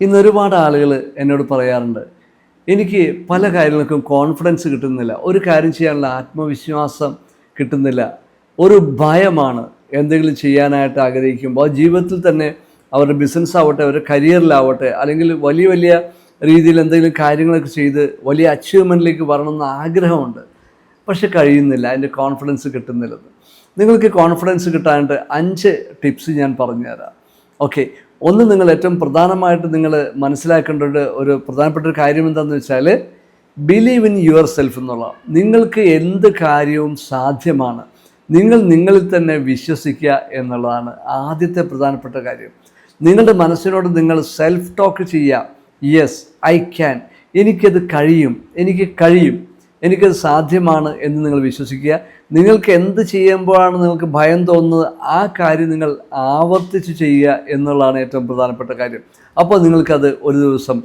ഇന്ന് ഒരുപാട് ആളുകൾ എന്നോട് പറയാറുണ്ട് എനിക്ക് പല കാര്യങ്ങൾക്കും കോൺഫിഡൻസ് കിട്ടുന്നില്ല ഒരു കാര്യം ചെയ്യാനുള്ള ആത്മവിശ്വാസം കിട്ടുന്നില്ല ഒരു ഭയമാണ് എന്തെങ്കിലും ചെയ്യാനായിട്ട് ആഗ്രഹിക്കുമ്പോൾ ജീവിതത്തിൽ തന്നെ അവരുടെ ബിസിനസ് ആവട്ടെ അവരുടെ കരിയറിലാവട്ടെ അല്ലെങ്കിൽ വലിയ വലിയ രീതിയിൽ എന്തെങ്കിലും കാര്യങ്ങളൊക്കെ ചെയ്ത് വലിയ അച്ചീവ്മെന്റിലേക്ക് വരണമെന്ന് ആഗ്രഹമുണ്ട് പക്ഷെ കഴിയുന്നില്ല അതിന്റെ കോൺഫിഡൻസ് കിട്ടുന്നില്ലെന്ന്. നിങ്ങൾക്ക് കോൺഫിഡൻസ് കിട്ടാനായിട്ട് അഞ്ച് ടിപ്സ് ഞാൻ പറഞ്ഞുതരാം. ഓക്കെ ഒന്ന് നിങ്ങൾ ഏറ്റവും പ്രധാനമായിട്ട് നിങ്ങൾ മനസ്സിലാക്കേണ്ട ഒരു പ്രധാനപ്പെട്ട ഒരു കാര്യം എന്താണെന്ന് വെച്ചാൽ ബിലീവ് ഇൻ യുവർ സെൽഫ് എന്നുള്ള നിങ്ങൾക്ക് എന്ത് കാര്യവും സാധ്യമാണ്. നിങ്ങൾ നിങ്ങളിൽ തന്നെ വിശ്വസിക്കുക എന്നുള്ളതാണ് ആദ്യത്തെ പ്രധാനപ്പെട്ട കാര്യം. നിങ്ങളുടെ മനസ്സിനോട് നിങ്ങൾ സെൽഫ് ടോക്ക് ചെയ്യുക. യെസ് ഐ ക്യാൻ എനിക്കത് കഴിയും. എനിക്ക് കഴിയും. എനിക്കത് സാധ്യമാണ് എന്ന് നിങ്ങൾ വിശ്വസിക്കുക. നിങ്ങൾക്ക് എന്ത് ചെയ്യുമ്പോഴാണ് നിങ്ങൾക്ക് ഭയം തോന്നുന്നത്? ആ കാര്യം നിങ്ങൾ ആവർത്തിച്ച് ചെയ്യുക എന്നുള്ളതാണ് ഏറ്റവും പ്രധാനപ്പെട്ട കാര്യം. അപ്പോൾ നിങ്ങൾക്കത് ഒരു ദിവസം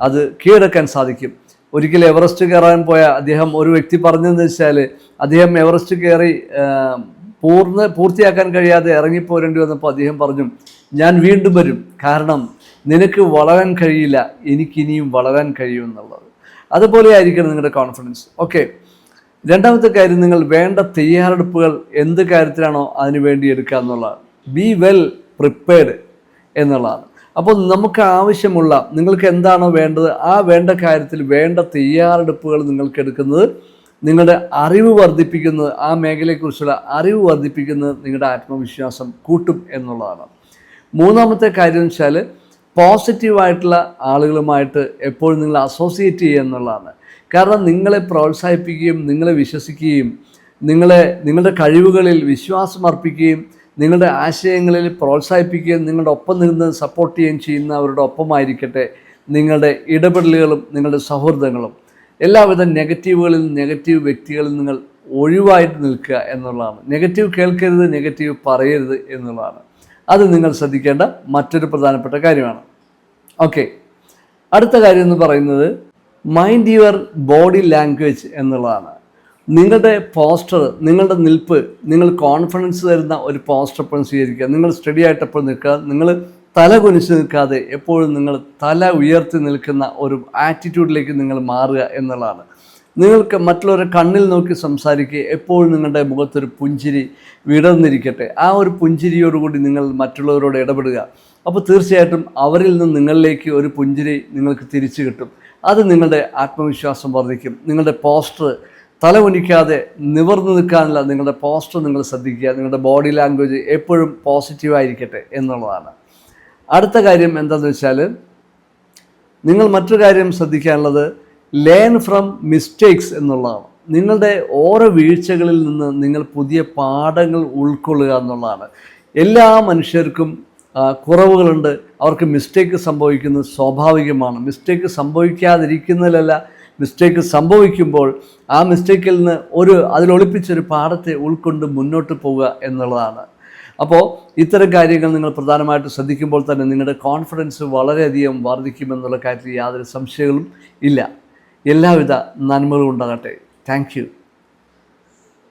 അത് കീഴടക്കാൻ സാധിക്കും. ഒരിക്കൽ എവറസ്റ്റ് കയറാൻ പോയ അദ്ദേഹം ഒരു വ്യക്തി പറഞ്ഞതെന്ന് വെച്ചാൽ അദ്ദേഹം എവറസ്റ്റ് കയറി പൂർണ പൂർത്തിയാക്കാൻ കഴിയാതെ ഇറങ്ങിപ്പോരേണ്ടി വന്നപ്പോൾ അദ്ദേഹം പറഞ്ഞു ഞാൻ വീണ്ടും വരും. കാരണം നിനക്ക് വളരാൻ കഴിയില്ല. എനിക്കിനിയും വളരാൻ കഴിയും എന്നുള്ളത്. അതുപോലെ ആയിരിക്കണം നിങ്ങളുടെ കോൺഫിഡൻസ് ഓക്കെ രണ്ടാമത്തെ കാര്യം നിങ്ങൾ വേണ്ട തയ്യാറെടുപ്പുകൾ എന്ത് കാര്യത്തിലാണോ അതിനു വേണ്ടി എടുക്കുക എന്നുള്ളതാണ്. ബി വെൽ പ്രിപ്പയർഡ് എന്നുള്ളതാണ്. അപ്പോൾ നമുക്ക് ആവശ്യമുള്ള നിങ്ങൾക്ക് എന്താണോ വേണ്ടത് ആ വേണ്ട കാര്യത്തിൽ വേണ്ട തയ്യാറെടുപ്പുകൾ നിങ്ങൾക്ക് എടുക്കുന്നത് നിങ്ങളുടെ അറിവ് വർദ്ധിപ്പിക്കുന്നത് ആ മേഖലയെക്കുറിച്ചുള്ള അറിവ് വർദ്ധിപ്പിക്കുന്നത് നിങ്ങളുടെ ആത്മവിശ്വാസം കൂട്ടും എന്നുള്ളതാണ്. മൂന്നാമത്തെ കാര്യം വെച്ചാൽ പോസിറ്റീവായിട്ടുള്ള ആളുകളുമായിട്ട് എപ്പോഴും നിങ്ങൾ അസോസിയേറ്റ് ചെയ്യുക എന്നുള്ളതാണ്. കാരണം നിങ്ങളെ പ്രോത്സാഹിപ്പിക്കുകയും നിങ്ങളെ വിശ്വസിക്കുകയും നിങ്ങളെ നിങ്ങളുടെ കഴിവുകളിൽ വിശ്വാസം അർപ്പിക്കുകയും നിങ്ങളുടെ ആശയങ്ങളിൽ പ്രോത്സാഹിപ്പിക്കുകയും നിങ്ങളുടെ ഒപ്പം നിന്ന് സപ്പോർട്ട് ചെയ്യുകയും ചെയ്യുന്നവരുടെ ഒപ്പമായിരിക്കട്ടെ നിങ്ങളുടെ ഇടപെടലുകളും നിങ്ങളുടെ സൗഹൃദങ്ങളും. എല്ലാവിധ നെഗറ്റീവുകളിൽ നെഗറ്റീവ് വ്യക്തികളിൽ നിങ്ങൾ ഒഴിവായിട്ട് നിൽക്കുക എന്നുള്ളതാണ്. നെഗറ്റീവ് കേൾക്കരുത് നെഗറ്റീവ് പറയരുത് എന്നുള്ളതാണ്. അത് നിങ്ങൾ ശ്രദ്ധിക്കേണ്ട മറ്റൊരു പ്രധാനപ്പെട്ട കാര്യമാണ്. ഓക്കെ അടുത്ത കാര്യം എന്ന് പറയുന്നത് മൈൻഡ് യുവർ ബോഡി ലാംഗ്വേജ് എന്നുള്ളതാണ്. നിങ്ങളുടെ പോസ്റ്റർ നിങ്ങളുടെ നിൽപ്പ് നിങ്ങൾ കോൺഫിഡൻസ് തരുന്ന ഒരു പോസ്റ്റർ എപ്പോഴും സ്വീകരിക്കുക. നിങ്ങൾ സ്റ്റഡി ആയിട്ട് എപ്പോഴും നിൽക്കുക. നിങ്ങൾ തല കുനിച്ച് നിൽക്കാതെ എപ്പോഴും നിങ്ങൾ തല ഉയർത്തി നിൽക്കുന്ന ഒരു ആറ്റിറ്റ്യൂഡിലേക്ക് നിങ്ങൾ മാറുക എന്നുള്ളതാണ്. നിങ്ങൾക്ക് മറ്റുള്ളവരെ കണ്ണിൽ നോക്കി സംസാരിക്കുക. എപ്പോഴും നിങ്ങളുടെ മുഖത്തൊരു പുഞ്ചിരി വിടർന്നിരിക്കട്ടെ. ആ ഒരു പുഞ്ചിരിയോടുകൂടി നിങ്ങൾ മറ്റുള്ളവരോട് ഇടപെടുക. അപ്പോൾ തീർച്ചയായിട്ടും അവരിൽ നിന്ന് നിങ്ങളിലേക്ക് ഒരു പുഞ്ചിരി നിങ്ങൾക്ക് തിരിച്ചു കിട്ടും. അത് നിങ്ങളുടെ ആത്മവിശ്വാസം വർദ്ധിക്കും. നിങ്ങളുടെ പോസ്റ്റർ തല ഉനിക്കാതെ നിവർന്നു നിൽക്കാനുള്ള നിങ്ങളുടെ പോസ്റ്റർ നിങ്ങൾ ശ്രദ്ധിക്കുക. നിങ്ങളുടെ ബോഡി ലാംഗ്വേജ് എപ്പോഴും പോസിറ്റീവായിരിക്കട്ടെ എന്നുള്ളതാണ്. അടുത്ത കാര്യം എന്താണെന്ന് വെച്ചാൽ നിങ്ങൾ മറ്റൊരു കാര്യം ശ്രദ്ധിക്കാനുള്ളത് ലേൺ ഫ്രം മിസ്റ്റേക്സ് എന്നുള്ളതാണ്. നിങ്ങളുടെ ഓരോ വീഴ്ചകളിൽ നിന്ന് നിങ്ങൾ പുതിയ പാഠങ്ങൾ ഉൾക്കൊള്ളുക എന്നുള്ളതാണ്. എല്ലാ മനുഷ്യർക്കും കുറവുകളുണ്ട്. അവർക്ക് മിസ്റ്റേക്ക് സംഭവിക്കുന്നത് സ്വാഭാവികമാണ്. മിസ്റ്റേക്ക് സംഭവിക്കാതിരിക്കുന്നതിലല്ല മിസ്റ്റേക്ക് സംഭവിക്കുമ്പോൾ ആ മിസ്റ്റേക്കിൽ നിന്ന് ഒരു അതിലൊളിപ്പിച്ചൊരു പാഠത്തെ ഉൾക്കൊണ്ട് മുന്നോട്ട് പോവുക എന്നുള്ളതാണ്. അപ്പോൾ ഇത്തരം കാര്യങ്ങൾ നിങ്ങൾ പ്രധാനമായിട്ട് ശ്രദ്ധിക്കുമ്പോൾ തന്നെ നിങ്ങളുടെ കോൺഫിഡൻസ് വളരെയധികം വർദ്ധിക്കുമെന്നുള്ള കാര്യത്തിൽ യാതൊരു സംശയങ്ങളും ഇല്ല. എല്ലാവിധ നന്മകളും ഉണ്ടാകട്ടെ. താങ്ക്